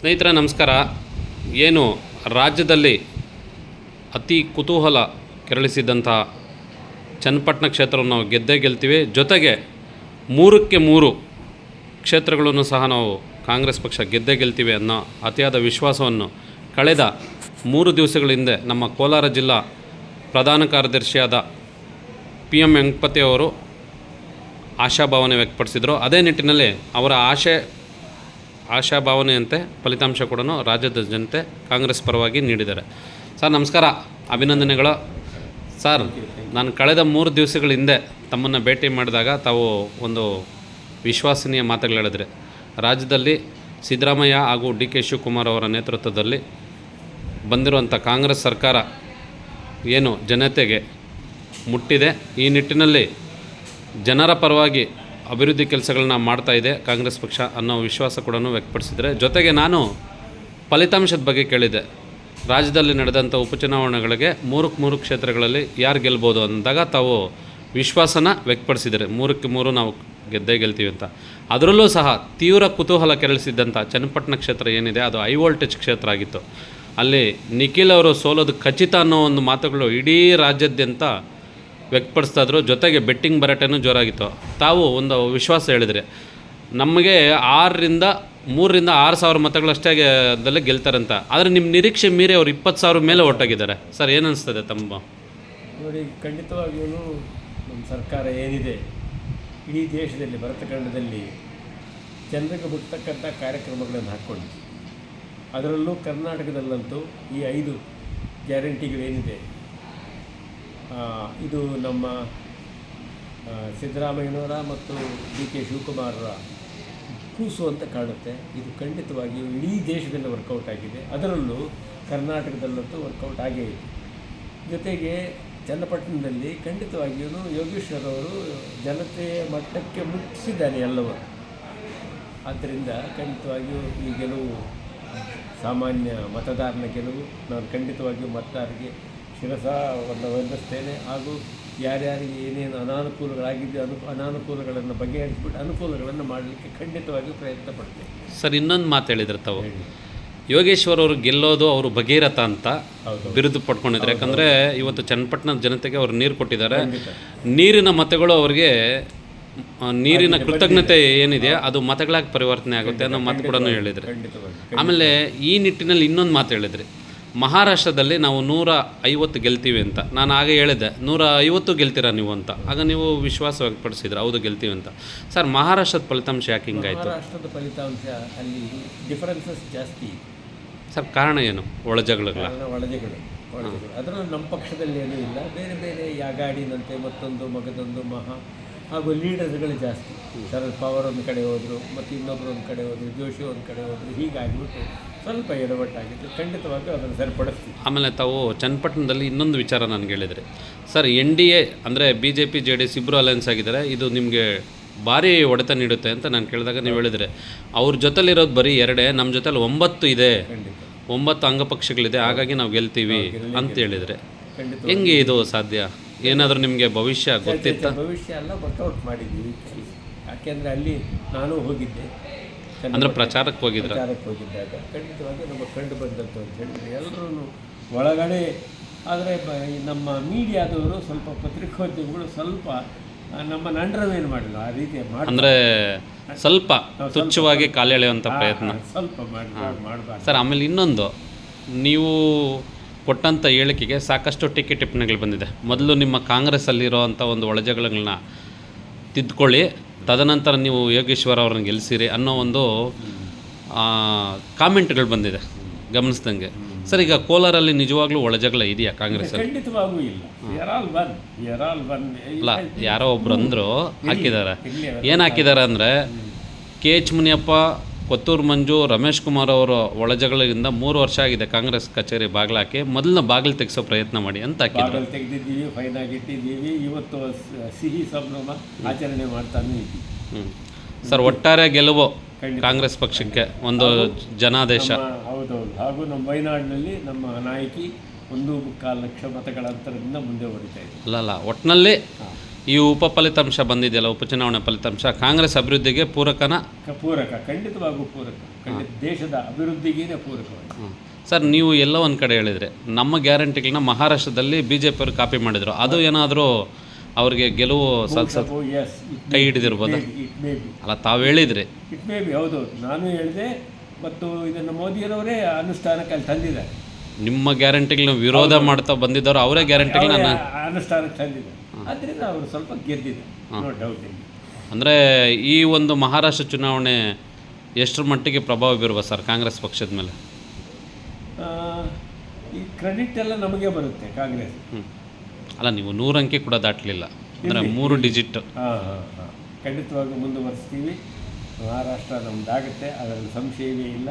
ಸ್ನೇಹಿತರೆ, ನಮಸ್ಕಾರ. ಏನು ರಾಜ್ಯದಲ್ಲಿ ಅತಿ ಕುತೂಹಲ ಕೆರಳಿಸಿದ್ದಂಥ ಚನ್ನಪಟ್ಟಣ ಕ್ಷೇತ್ರವನ್ನು ನಾವು ಗೆದ್ದೇ ಗೆಲ್ತೀವಿ. ಜೊತೆಗೆ ಮೂರಕ್ಕೆ ಮೂರು ಕ್ಷೇತ್ರಗಳನ್ನು ಸಹ ನಾವು ಕಾಂಗ್ರೆಸ್ ಪಕ್ಷ ಗೆದ್ದೇ ಗೆಲ್ತೀವಿ ಅನ್ನೋ ಅತಿಯಾದ ವಿಶ್ವಾಸವನ್ನು ಕಳೆದ ಮೂರು ದಿವಸಗಳ ಹಿಂದೆ ನಮ್ಮ ಕೋಲಾರ ಜಿಲ್ಲಾ ಪ್ರಧಾನ ಕಾರ್ಯದರ್ಶಿಯಾದ ಪಿ ಎಂ ವೆಂಕಪತಿ ಅವರು ಆಶಾಭಾವನೆ ವ್ಯಕ್ತಪಡಿಸಿದರು. ಅದೇ ನಿಟ್ಟಿನಲ್ಲಿ ಅವರ ಆಶೆ ಆಶಾಭಾವನೆಯಂತೆ ಫಲಿತಾಂಶ ಕೂಡ ರಾಜ್ಯದ ಜನತೆ ಕಾಂಗ್ರೆಸ್ ಪರವಾಗಿ ನೀಡಿದ್ದಾರೆ. ಸರ್, ನಮಸ್ಕಾರ. ಅಭಿನಂದನೆಗಳು. ಸರ್, ನಾನು ಕಳೆದ ಮೂರು ದಿವಸಗಳ ಹಿಂದೆ ತಮ್ಮನ್ನು ಭೇಟಿ ಮಾಡಿದಾಗ ತಾವು ಒಂದು ವಿಶ್ವಾಸನೀಯ ಮಾತುಗಳು ಹೇಳಿದ್ರೆ. ರಾಜ್ಯದಲ್ಲಿ ಸಿದ್ದರಾಮಯ್ಯ ಹಾಗೂ ಡಿ ಕೆ ಶಿವಕುಮಾರ್ ಅವರ ನೇತೃತ್ವದಲ್ಲಿ ಬಂದಿರುವಂಥ ಕಾಂಗ್ರೆಸ್ ಸರ್ಕಾರ ಏನು ಜನತೆಗೆ ಮುಟ್ಟಿದೆ. ಈ ನಿಟ್ಟಿನಲ್ಲಿ ಜನರ ಪರವಾಗಿ ಅಭಿವೃದ್ಧಿ ಕೆಲಸಗಳನ್ನ ಮಾಡ್ತಾ ಇದೆ ಕಾಂಗ್ರೆಸ್ ಪಕ್ಷ ಅನ್ನೋ ವಿಶ್ವಾಸ ಕೂಡ ವ್ಯಕ್ತಪಡಿಸಿದರೆ. ಜೊತೆಗೆ ನಾನು ಫಲಿತಾಂಶದ ಬಗ್ಗೆ ಕೇಳಿದೆ ರಾಜ್ಯದಲ್ಲಿ ನಡೆದಂಥ ಉಪಚುನಾವಣೆಗಳಿಗೆ ಮೂರಕ್ಕೆ ಮೂರು ಕ್ಷೇತ್ರಗಳಲ್ಲಿ ಯಾರು ಗೆಲ್ಬೋದು ಅಂದಾಗ ತಾವು ವಿಶ್ವಾಸನ ವ್ಯಕ್ತಪಡಿಸಿದರೆ ಮೂರಕ್ಕೆ ಮೂರು ನಾವು ಗೆದ್ದೇ ಗೆಲ್ತೀವಿ ಅಂತ. ಅದರಲ್ಲೂ ಸಹ ತೀವ್ರ ಕುತೂಹಲ ಕೆರಳಿಸಿದ್ದಂಥ ಚನ್ನಪಟ್ಟಣ ಕ್ಷೇತ್ರ ಏನಿದೆ, ಅದು ಹೈ ವೋಲ್ಟೇಜ್ ಕ್ಷೇತ್ರ ಆಗಿತ್ತು. ಅಲ್ಲಿ ನಿಖಿಲ್ ಅವರು ಸೋಲೋದು ಖಚಿತ ಅನ್ನೋ ಒಂದು ಮಾತುಗಳು ಇಡೀ ರಾಜ್ಯಾದ್ಯಂತ ವ್ಯಕ್ತಪಡಿಸ್ತಾ ಇದ್ರು. ಜೊತೆಗೆ ಬೆಟ್ಟಿಂಗ್ ಬರಟೆನೂ ಜೋರಾಗಿತ್ತು. ತಾವು ಒಂದು ವಿಶ್ವಾಸ ಹೇಳಿದರೆ. ನಮಗೆ ಆರರಿಂದ ಮೂರರಿಂದ ಆರು ಸಾವಿರ ಮತಗಳಷ್ಟೇ ಅದಲ್ಲೇ ಗೆಲ್ತಾರಂತ. ಆದರೆ ನಿಮ್ಮ ನಿರೀಕ್ಷೆ ಮೀರಿ ಅವ್ರು ಇಪ್ಪತ್ತು ಸಾವಿರ ಮೇಲೆ ಒಟ್ಟಾಗಿದ್ದಾರೆ. ಸರ್, ಏನು ತಮ್ಮ ನೋಡಿ ಖಂಡಿತವಾಗಿಯೂ ನಮ್ಮ ಸರ್ಕಾರ ಏನಿದೆ, ಇಡೀ ದೇಶದಲ್ಲಿ, ಭರತಖಂಡದಲ್ಲಿ ಜನರಿಗೆ ಹುಟ್ಟತಕ್ಕಂಥ ಕಾರ್ಯಕ್ರಮಗಳನ್ನು ಹಾಕ್ಕೊಂಡು ಅದರಲ್ಲೂ ಕರ್ನಾಟಕದಲ್ಲಂತೂ ಈ ಐದು ಗ್ಯಾರಂಟಿಗಳೇನಿದೆ ಇದು ನಮ್ಮ ಸಿದ್ದರಾಮಯ್ಯನವರ ಮತ್ತು ಡಿ ಕೆ ಶಿವಕುಮಾರರ ಕೂಸು ಅಂತ ಕಾಣುತ್ತೆ. ಇದು ಖಂಡಿತವಾಗಿಯೂ ಇಡೀ ದೇಶದಲ್ಲಿ ವರ್ಕೌಟ್ ಆಗಿದೆ. ಅದರಲ್ಲೂ ಕರ್ನಾಟಕದಲ್ಲಂತೂ ವರ್ಕೌಟ್ ಆಗೇ ಇದೆ. ಜೊತೆಗೆ ಚನ್ನಪಟ್ಟಣದಲ್ಲಿ ಖಂಡಿತವಾಗಿಯೂ ಯೋಗೇಶ್ವರವರು ಜನತೆಯ ಮಟ್ಟಕ್ಕೆ ಮುಟ್ಟಿಸಿದ್ದಾನೆ ಎಲ್ಲವರು ಆದ್ದರಿಂದ ಖಂಡಿತವಾಗಿಯೂ ಈ ಗೆಲುವು ಸಾಮಾನ್ಯ ಮತದಾರನ ಗೆಲುವು. ನಾನು ಖಂಡಿತವಾಗಿಯೂ ಮತದಾರರಿಗೆ ಶಿರಸವನ್ನು ವಂದಿಸ್ತೇನೆ ಹಾಗೂ ಯಾರ್ಯಾರಿಗೆ ಏನೇನು ಅನಾನುಕೂಲಗಳಾಗಿದ್ದು ಅನು ಅನಾನುಕೂಲಗಳನ್ನು ಬಗೆಹರಿಸ್ಬಿಟ್ಟು ಅನುಕೂಲಗಳನ್ನು ಮಾಡಲಿಕ್ಕೆ ಖಂಡಿತವಾಗಿ ಪ್ರಯತ್ನ ಪಡ್ತೇನೆ. ಸರ್ ಇನ್ನೊಂದು ಮಾತು ಹೇಳಿದ್ರು ತಾವು. ಯೋಗೇಶ್ವರ್ ಅವರು ಗೆಲ್ಲೋದು ಅವರು ಭಗೀರಥ ಅಂತ ಬಿರುದು ಪಡ್ಕೊಂಡಿದ್ದಾರೆ. ಯಾಕಂದರೆ ಇವತ್ತು ಚನ್ನಪಟ್ಟಣದ ಜನತೆಗೆ ಅವರು ನೀರು ಕೊಟ್ಟಿದ್ದಾರೆ. ನೀರಿನ ಮತಗಳು ಅವರಿಗೆ ನೀರಿನ ಕೃತಜ್ಞತೆ ಏನಿದೆ ಅದು ಮತಗಳಾಗಿ ಪರಿವರ್ತನೆ ಆಗುತ್ತೆ ಅನ್ನೋ ಮಾತು ಕೂಡ ಹೇಳಿದರೆ. ಆಮೇಲೆ ಈ ನಿಟ್ಟಿನಲ್ಲಿ ಇನ್ನೊಂದು ಮಾತು ಹೇಳಿದ್ರಿ. ಮಹಾರಾಷ್ಟ್ರದಲ್ಲಿ ನಾವು ನೂರ ಐವತ್ತು ಗೆಲ್ತೀವಿ ಅಂತ. ನಾನು ಆಗ ಹೇಳಿದ್ದೆ ನೂರ ಐವತ್ತು ಗೆಲ್ತೀರಾ ನೀವು ಅಂತ. ಆಗ ನೀವು ವಿಶ್ವಾಸ ವ್ಯಕ್ತಪಡಿಸಿದ್ರೆ ಹೌದು ಗೆಲ್ತೀವಿ ಅಂತ. ಸರ್ ಮಹಾರಾಷ್ಟ್ರದ ಫಲಿತಾಂಶ ಯಾಕೆ ಹಿಂಗಾಯ್ತು? ಮಹಾರಾಷ್ಟ್ರದ ಫಲಿತಾಂಶ ಅಲ್ಲಿ ಡಿಫರೆನ್ಸಸ್ ಜಾಸ್ತಿ ಸರ್ ಕಾರಣ ಏನು? ಒಳಜಗಳ ಕಾರಣ ಒಳಜೆಗಳು ಒಳಜೆಗಳು ಅದರಲ್ಲಿ ನಮ್ಮ ಪಕ್ಷದಲ್ಲಿ ಏನೂ ಇಲ್ಲ. ಬೇರೆ ಬೇರೆ ಯಾಗಾಡಿನಂತೆ ಮತ್ತೊಂದು ಮಗದೊಂದು ಮಹಾ ಹಾಗೂ ಲೀಡರ್ಗಳು ಜಾಸ್ತಿ. ಶರದ್ ಪವಾರ್ ಒಂದು ಕಡೆ ಹೋದರು ಮತ್ತು ಇನ್ನೊಬ್ಬರು ಒಂದು ಕಡೆ ಹೋದರು ಜೋಶಿ ಒಂದು ಕಡೆ ಹೋದರು ಹೀಗಾಗಿಬಿಟ್ಟು ಸ್ವಲ್ಪ ಎಡವಟ್ಟಾಗಿತ್ತು ಖಂಡಿತವಾಗಿಯೂ ಅದನ್ನು ಸರಿಪಡಿಸ್ತೀವಿ. ಆಮೇಲೆ ತಾವು ಚನ್ನಪಟ್ಟಣದಲ್ಲಿ ಇನ್ನೊಂದು ವಿಚಾರ ನನಗೆ ಹೇಳಿದರೆ ಸರ್ ಎನ್ ಡಿ ಎ ಅಂದರೆ B J P J D S ಇಬ್ಬರು ಅಲಯನ್ಸ್ ಆಗಿದ್ದಾರೆ. ಇದು ನಿಮಗೆ ಭಾರಿ ಒಡೆತ ನೀಡುತ್ತೆ ಅಂತ ನಾನು ಕೇಳಿದಾಗ ನೀವು ಹೇಳಿದರೆ. ಅವ್ರ ಜೊತೆಲಿರೋದು ಬರೀ ಎರಡೇ ನಮ್ಮ ಜೊತೆಲಿ ಒಂಬತ್ತು ಇದೆ. ಒಂಬತ್ತು ಅಂಗಪಕ್ಷಗಳಿದೆ ಹಾಗಾಗಿ ನಾವು ಗೆಲ್ತೀವಿ ಅಂತ ಹೇಳಿದರೆ. ಹೆಂಗೆ ಇದು ಸಾಧ್ಯ? ಏನಾದರೂ ನಿಮಗೆ ಭವಿಷ್ಯ ಗೊತ್ತಿತ್ತ? ಭವಿಷ್ಯ ಎಲ್ಲ ವರ್ಕೌಟ್ ಮಾಡಿದ್ದೀವಿ. ಯಾಕೆಂದರೆ ಅಲ್ಲಿ ನಾನು ಹೋಗಿದ್ದೆ. ಅಂದರೆ ಪ್ರಚಾರಕ್ಕೆ ಹೋಗಿದ್ರು? ಪ್ರಚಾರಕ್ಕೆ ಹೋಗಿದ್ದಾಗ ಖಂಡಿತವಾಗಿ ನಮಗೆ ಕಂಡು ಬಂದದ್ದು ಅಂತ ಹೇಳಿದ್ರೆ ಎಲ್ಲರೂ ಒಳಗಡೆ ಆದರೆ ನಮ್ಮ ಮೀಡಿಯಾದವರು ಸ್ವಲ್ಪ ಪತ್ರಿಕೋದ್ಯಮಿಗಳು ಸ್ವಲ್ಪ ನಮ್ಮ ನಂಡ್ರವೇನು ಮಾಡಿಲ್ಲ ಆ ರೀತಿ ಮಾಡಿ ಅಂದರೆ ಸ್ವಲ್ಪ ತುಚ್ಛವಾಗಿ ಕಾಲೆಳೆಯುವಂಥ ಪ್ರಯತ್ನ ಸ್ವಲ್ಪ ಮಾಡಿ ಮಾಡಬಾರ್ದು ಸರ್ ಆಮೇಲೆ ಇನ್ನೊಂದು ನೀವು ಕೊಟ್ಟಂಥ ಹೇಳಿಕೆಗೆ ಸಾಕಷ್ಟು ಟೀಕೆ ಟಿಪ್ಪಣಿಗಳು ಬಂದಿದೆ. ಮೊದಲು ನಿಮ್ಮ ಕಾಂಗ್ರೆಸ್ಸಲ್ಲಿರೋವಂಥ ಒಂದು ಒಳಜಗಳನ್ನ ತಿದ್ದುಕೊಳ್ಳಿ ತದನಂತರ ನೀವು ಯೋಗೇಶ್ವರ ಅವ್ರನ್ನ ಗೆಲ್ಲಿಸಿರಿ ಅನ್ನೋ ಒಂದು ಕಾಮೆಂಟ್ಗಳು ಬಂದಿದೆ ಗಮನಿಸ್ದಂಗೆ. ಸರ್ ಈಗ ಕೋಲಾರಲ್ಲಿ ನಿಜವಾಗ್ಲೂ ಒಳಜಗಳ ಇದೆಯಾ ಕಾಂಗ್ರೆಸ್ಸಲ್ಲಿ ಖಂಡಿತವಾಗೂ ಇಲ್ಲ. ಇಲ್ಲ ಯಾರೋ ಒಬ್ರು ಅಂದರು ಹಾಕಿದ್ದಾರೆ. ಏನು ಹಾಕಿದ್ದಾರೆ ಅಂದರೆ ಕೆ ಎಚ್ ಮುನಿಯಪ್ಪ ಕೊತ್ತೂರು ಮಂಜು ರಮೇಶ್ ಕುಮಾರ್ ಅವರ ಒಳಜಗಳಿಂದ ಮೂರು ವರ್ಷ ಆಗಿದೆ ಕಾಂಗ್ರೆಸ್ ಕಚೇರಿ ಬಾಗಿಲಾಕಿ. ಮೊದಲನ ಬಾಗಿಲು ತೆಗೆಸೋ ಪ್ರಯತ್ನ ಮಾಡಿ ಅಂತ ಹಾಕಿದ್ರು. ಬಾಗಲ್ ತೆಗೆದಿದ್ದೀವಿ ಫೈನ್ ಆಗಿಟ್ಟಿದ್ದೀವಿ ಇವತ್ತು ಸಿಹಿ ಸಂಭ್ರಮ ಆಚರಣೆ ಮಾಡ್ತಾ ಇದ್ದೀವಿ. ಸರ್ ಒಟ್ಟಾರೆ ಗೆಲುವು ಖಂಡಿತ. ಕಾಂಗ್ರೆಸ್ ಪಕ್ಷಕ್ಕೆ ಒಂದು ಜನಾದೇಶ. ಹೌದು ಹೌದೌದು. ಹಾಗೂ ನಮ್ಮ ವಯನಾಡಿನಲ್ಲಿ ನಮ್ಮ ನಾಯಕಿ ಒಂದು ಮುಕ್ಕಾಲು ಲಕ್ಷ ಮತಗಳ ಅಂತರದಿಂದ ಮುಂದೆ ಹೊಡಿತಾ ಇದೆ ಅಲ್ಲ ಅಲ್ಲ ಒಟ್ಟಿನಲ್ಲಿ ಈ ಉಪ ಫಲಿತಾಂಶ ಬಂದಿದೆಯಲ್ಲ ಉಪಚುನಾವಣೆ ಫಲಿತಾಂಶ ಕಾಂಗ್ರೆಸ್ ಅಭಿವೃದ್ಧಿಗೆ ಪೂರಕನ? ಪೂರಕ ಖಂಡಿತವಾಗೂ ಪೂರಕ. ಖಂಡಿತ ದೇಶದ ಅಭಿವೃದ್ಧಿಗೇನೆ ಪೂರಕ ಸರ್ ನೀವು ಎಲ್ಲ ಒಂದು ಕಡೆ ಹೇಳಿದರೆ ನಮ್ಮ ಗ್ಯಾರಂಟಿಗಳನ್ನ ಮಹಾರಾಷ್ಟ್ರದಲ್ಲಿ ಬಿ ಜೆ ಪಿಯವರು ಕಾಪಿ ಮಾಡಿದರು. ಅದು ಏನಾದರೂ ಅವ್ರಿಗೆ ಗೆಲುವು ಸಾಧಿಸ ಕೈ ಹಿಡಿದಿರ್ಬೋದು? ಅಲ್ಲ ತಾವು ಹೇಳಿದ್ರಿ. ಇಟ್ ಮೇ ಬಿ ಹೌದು ನಾನು ಹೇಳಿದೆ ಮತ್ತು ಇದನ್ನು ಮೋದಿಯರವರೇ ಅನುಷ್ಠಾನಕ್ಕೆ ಅಲ್ಲಿ ತಂದಿದ್ದಾರೆ. ನಿಮ್ಮ ಗ್ಯಾರಂಟಿಗಳನ್ನ ವಿರೋಧ ಮಾಡ್ತಾ ಬಂದಿದ್ದವರು ಅವರೇ ಗ್ಯಾರಂಟಿಗಳನ್ನ ಅನುಷ್ಠಾನಕ್ಕೆ ತಂದಿದ್ದಾರೆ. ಆದ್ದರಿಂದ ಅವರು ಸ್ವಲ್ಪ ಗೆದ್ದಿದೆ ನೋ ಡೌಟ್ ಅಂದರೆ ಈ ಒಂದು ಮಹಾರಾಷ್ಟ್ರ ಚುನಾವಣೆ ಎಷ್ಟರ ಮಟ್ಟಿಗೆ ಪ್ರಭಾವ ಬೀರುವ ಸರ್ ಕಾಂಗ್ರೆಸ್ ಪಕ್ಷದ ಮೇಲೆ? ಈ ಕ್ರೆಡಿಟ್ ಎಲ್ಲ ನಮಗೆ ಬರುತ್ತೆ ಕಾಂಗ್ರೆಸ್. ಅಲ್ಲ ನೀವು ನೂರಂಕೆ ಅಂಕೆ ಕೂಡ ದಾಟಲಿಲ್ಲ. ಅಂದರೆ ಮೂರು ಡಿಜಿಟ್ ಹಾಂ ಹಾಂ ಹಾಂ. ಖಂಡಿತವಾಗಿ ಮುಂದುವರಿಸ್ತೀವಿ. ಮಹಾರಾಷ್ಟ್ರ ನಮ್ದಾಗುತ್ತೆ ಅದರಲ್ಲಿ ಸಂಶಯವೇ ಇಲ್ಲ.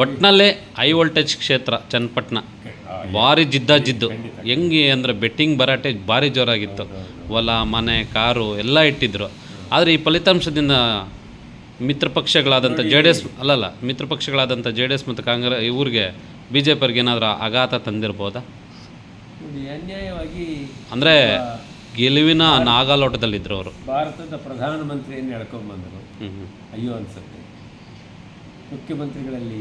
ಒಟ್ಟಿನಲ್ಲೇ ಹೈ ವೋಲ್ಟೇಜ್ ಕ್ಷೇತ್ರ ಚನ್ನಪಟ್ಟಣ. ಭಾರಿ ಭಾರಿ ಜಿದ್ದಾಜಿದ್ದು. ಹೆಂಗೆ ಅಂದರೆ ಬೆಟ್ಟಿಂಗ್ ಭರಾಟೆ ಭಾರಿ ಜೋರಾಗಿತ್ತು. ಹೊಲ ಮನೆ ಕಾರು ಎಲ್ಲ ಇಟ್ಟಿದ್ರು. ಆದರೆ ಈ ಫಲಿತಾಂಶದಿಂದ ಮಿತ್ರ ಪಕ್ಷಗಳಾದಂಥ ಜೆ ಡಿ ಎಸ್ ಅಲ್ಲಲ್ಲ ಮಿತ್ರ ಪಕ್ಷಗಳಾದಂಥ ಜೆ ಡಿ ಎಸ್ ಮತ್ತು ಕಾಂಗ್ರೆಸ್ ಇವ್ರಿಗೆ ಬಿ ಜೆ ಪಿಯವ್ರಿಗೆ ಏನಾದರೂ ಆಘಾತ ತಂದಿರ್ಬೋದಾ? ಅನ್ಯಾಯವಾಗಿ ಅಂದರೆ ಗೆಲುವಿನ ನಾಗಾಲೋಟದಲ್ಲಿದ್ದರು ಅವರು. ಭಾರತದ ಪ್ರಧಾನಮಂತ್ರಿಯನ್ನು ಎಳ್ಕೊಂಡ್ಬಂದರು ಅಯ್ಯೋ ಅನಿಸುತ್ತೆ. ಮುಖ್ಯಮಂತ್ರಿಗಳಲ್ಲಿ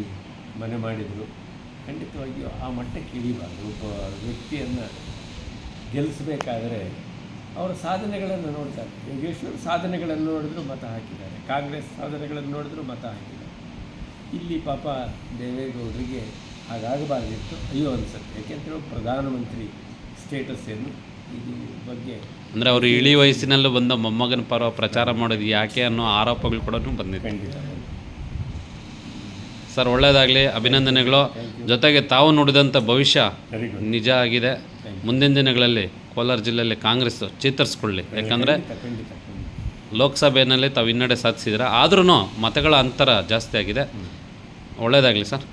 ಮನೆ ಮಾಡಿದರು. ಖಂಡಿತವಾಗಿಯೂ ಆ ಮಟ್ಟಕ್ಕೆ ಇಳಿಬಾರ್ದು. ಒಬ್ಬ ವ್ಯಕ್ತಿಯನ್ನು ಗೆಲ್ಲಿಸಬೇಕಾದರೆ ಅವರ ಸಾಧನೆಗಳನ್ನು ನೋಡ್ತಾರೆ. ಯೋಗೇಶ್ವರ್ ಸಾಧನೆಗಳನ್ನು ನೋಡಿದ್ರು ಮತ ಹಾಕಿದ್ದಾರೆ. ಕಾಂಗ್ರೆಸ್ ಸಾಧನೆಗಳನ್ನು ನೋಡಿದ್ರು ಮತ ಹಾಕಿದ್ದಾರೆ. ಇಲ್ಲಿ ಪಾಪ ದೇವೇಗೌಡರಿಗೆ ಹಾಗಾಗಬಾರ್ದಿತ್ತು. ಅಯ್ಯೋ ಅನಿಸುತ್ತೆ. ಯಾಕೆಂತೇಳಿ ಪ್ರಧಾನಮಂತ್ರಿ ಸ್ಟೇಟಸ್ ಏನು? ಇದು ಬಗ್ಗೆ ಅಂದರೆ ಅವರು ಇಳಿ ವಯಸ್ಸಿನಲ್ಲೂ ಬಂದ ಮೊಮ್ಮಗನ ಪರ ಪ್ರಚಾರ ಮಾಡೋದು ಯಾಕೆ ಅನ್ನೋ ಆರೋಪಗಳು ಕೂಡ ಬಂದಿದೆ. ಖಂಡಿತ. ಸರ್ ಒಳ್ಳೆಯದಾಗಲಿ ಅಭಿನಂದನೆಗಳು. ಜೊತೆಗೆ ತಾವು ನುಡಿದಂಥ ಭವಿಷ್ಯ ನಿಜ ಆಗಿದೆ. ಮುಂದಿನ ದಿನಗಳಲ್ಲಿ ಕೋಲಾರ ಜಿಲ್ಲೆಯಲ್ಲಿ ಕಾಂಗ್ರೆಸ್ ಚೇತರಿಸ್ಕೊಳ್ಳಿ. ಯಾಕಂದರೆ ಲೋಕಸಭೆಯಲ್ಲಿ ತಾವು ಹಿನ್ನಡೆ ಸಾಧಿಸಿದ್ರೆ ಆದ್ರೂ ಮತಗಳ ಅಂತರ ಜಾಸ್ತಿ ಆಗಿದೆ. ಒಳ್ಳೆಯದಾಗಲಿ ಸರ್.